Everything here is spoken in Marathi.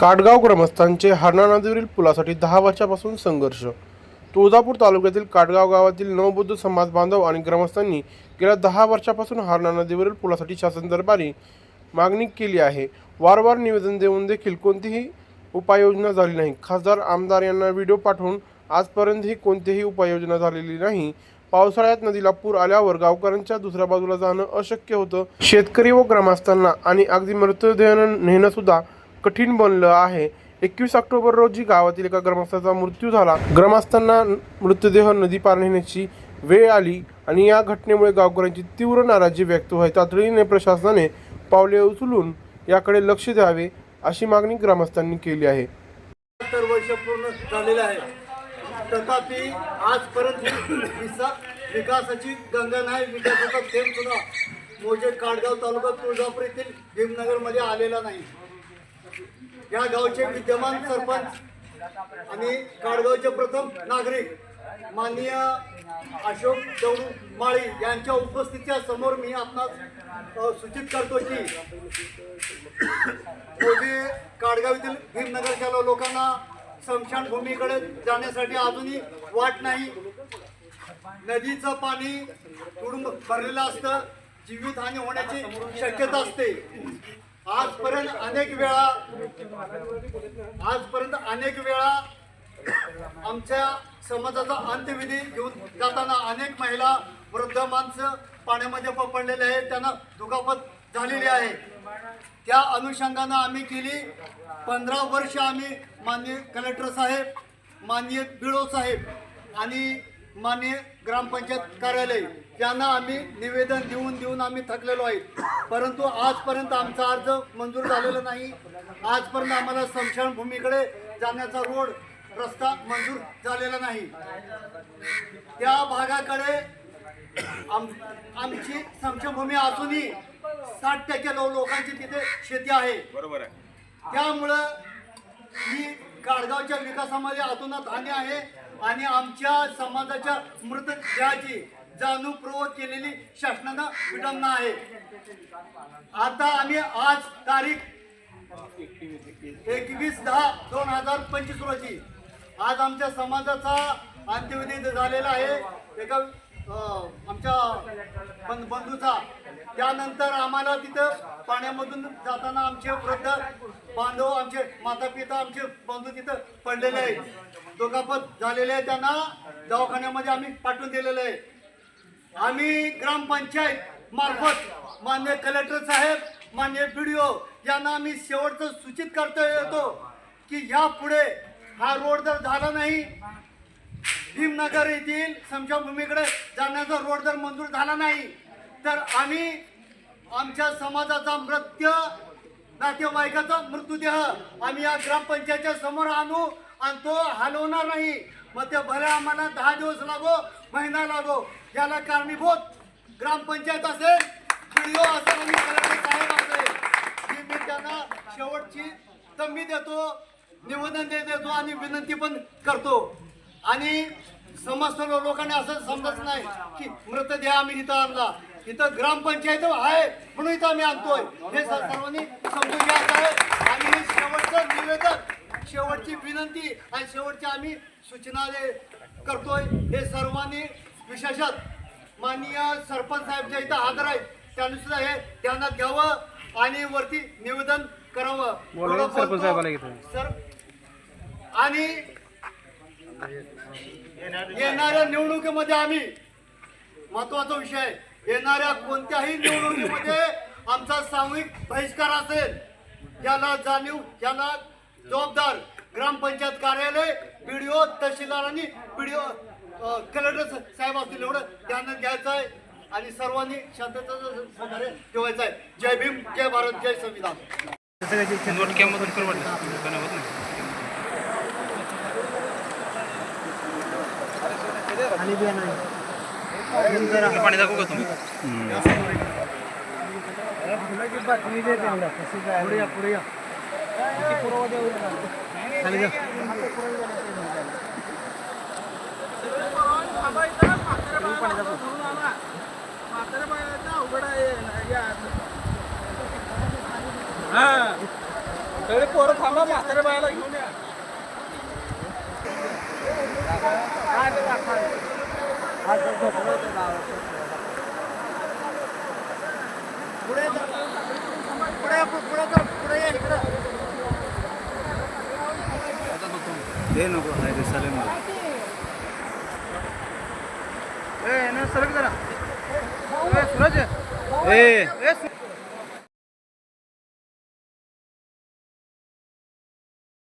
काटगाव ग्रामस्थांचे हरणा नदीवरील पुलासाठी दहा वर्षापासून संघर्ष. तुळजापूर तालुक्यातील काटगाव गावातील नवबुद्ध समाज बांधव आणि ग्रामस्थांनी गेल्या दहा वर्षापासून हरणा नदीवरील पुलासाठी शासन दरबारी मागणी केली आहे. वारंवार निवेदन देऊन देखील कोणतीही उपाययोजना झाली नाही. खासदार आमदार यांना व्हिडिओ पाठवून आजपर्यंतही कोणतीही उपाययोजना झालेली नाही. पावसाळ्यात नदीला पूर आल्यावर गावकऱ्यांच्या दुसऱ्या बाजूला जाणं अशक्य होतं. शेतकरी व ग्रामस्थांना आणि अगदी मृतदेह नेणं सुद्धा कठीण बनलं आहे. एकवीस ऑक्टोबर रोजी गावातील एका ग्रामस्थाचा मृत्यू झाला. ग्रामस्थांना मृतदेह नदी पार नेण्याची वेळ आली आणि या घटनेमुळे गावकऱ्यांची तीव्र नाराजी व्यक्त होत तातडीने प्रशासनाने पावले उचलून याकडे लक्ष द्यावे अशी मागणी ग्रामस्थांनी केली आहे. वर्ष पूर्ण झालेले आहे. तथापि आजपर्यंत विकासाची गंगा नाही विकासाचा थेंब सुद्धा मोजे काडगाव तालुका तुळजापूर येथील भीमनगरमध्ये आलेला नाही. या गावचे विद्यमान सरपंच आणि काडगावचे प्रथम नागरिक माननीय अशोक दौडू माळी यांच्या उपस्थितीच्या समोर मी आपणास सूचित करतो की मोजे काडगावीतील भीमनगरच्या लोकांना स्मशानभूमीकडे जाण्यासाठी अजूनही वाट नाही. नदीचं पाणी तुडूंब भरलेलं असतं जीवितहानी होण्याची शक्यता असते. आजपर्यंत अनेक वेळा आजपर्यंत अनेक वेळा आमच्या समाजाचा अंत्यविधी घेऊन जाताना अनेक महिला वृद्ध माणसं पाण्यामध्ये पडलेले आहेत. त्यांना दुखापत झालेली आहे. त्या अनुषंगानं आम्ही केली. पंधरा वर्ष आम्ही माननीय कलेक्टर साहेब माननीय बिडो साहेब आणि माननीय ग्रामपंचायत कार्यालय यांना आम्ही निवेदन देऊन देऊन आम्ही थकलेलो आहे परंतु आजपर्यंत आमचा अर्ज मंजूर झालेला नाही. आजपर्यंत आम्हाला स्मशानभूमीकडे जाण्याचा रोड रस्ता मंजूर झालेला नाही. त्या भागाकडे आम आमची स्मशानभूमी असूनही साठ टक्के लोकांची तिथे शेती आहे. बरोबर आहे. त्यामुळं ही गाडगावच्या विकासामध्ये अतोनात हानी आहे. आणि आमच्या समाजाच्या मृतदेहाची जाणीवपूर्वक केलेली शासनानं विडंबना आहे. आता आम्ही आज तारीख एकवीस दहा दोन हजार पंचवीस रोजी आज आमच्या समाजाचा अंत्यविधी झालेला आहे. एका आमच्या बंद बंधूचा. त्यानंतर आम्हाला तिथं पाण्यामधून जाताना आमचे वृद्ध बांधव आमचे माता पिता आमचे बंधू तिथं पडलेले आहेत. दुखापत झालेले आहे त्यांना दवाखान्यामध्ये आम्ही पाठवून दिलेलं आहे आम्ही ग्रामपंचायत मार्फत मान्य कलेक्टर साहेब मान्य बीडीओ यांना आम्ही शेवटचं सूचित करता येतो की यापुढे हा रोड जर झाला नाही भीमनगर येथील समशाभूमीकडे जाण्याचा रोड जर मंजूर झाला नाही तर आम्ही आमच्या समाजाचा मृत्यू नातेवाईकाचा मृत्यूदेह आम्ही या ग्रामपंचायतच्या समोर आणू आणि तो हलवणार नाही. मग ते भले आम्हाला दहा दिवस लागो महिना लागो याला कारणीभूत ग्रामपंचायत असेल व्हिडिओ असेल आणि साहेब असेल ही मी त्यांना शेवटची तंबी देतो निवेदन दे देतो आणि विनंती पण करतो. आणि समस्त लोकांनी असं समजत नाही की मृतदेह आम्ही इथं आणला. इथं ग्रामपंचायत आहे म्हणून इथं आम्ही आणतोय. हे सर्वांनी समजून घ्यायचं आहे आणि हे शेवटचं निवेदन शेवटची विनंती आणि शेवटची आम्ही सूचना करतोय हे सर्वांनी विशेषत माननीय सरपंच साहेब जे इथं हजर आहेत त्यांनी सुद्धा हे ध्यानात घ्यावं आणि वरती निवेदन करावं. सर आणि येणाऱ्या निवडणुकीमध्ये आम्ही महत्त्वाचा विषय येणाऱ्या कोणत्याही निवडणुकीमध्ये आमचा सामूहिक बहिष्कार असेल याला जाणीव याला जबाबदार ग्रामपंचायत कार्यालय बीडीओ तहसीलदार आणि बीडीओ कलेक्टर साहेब असतील एवढं त्यांना घ्यायचं आहे आणि सर्वांनी शांततेचं सहकार्य ठेवायचं आहे. जय भीम जय भारत जय संविधान. पण होत नाही पाणी दाखवू का तुम्ही सगळे पोरं थांबा म्हातारे बायाला घेऊन या पुढे जा. पुढे पुढे कर पुढे ये इकडं ते नको हाय रे चालेल मला ए ना सरक जरा ए सूरज ए ए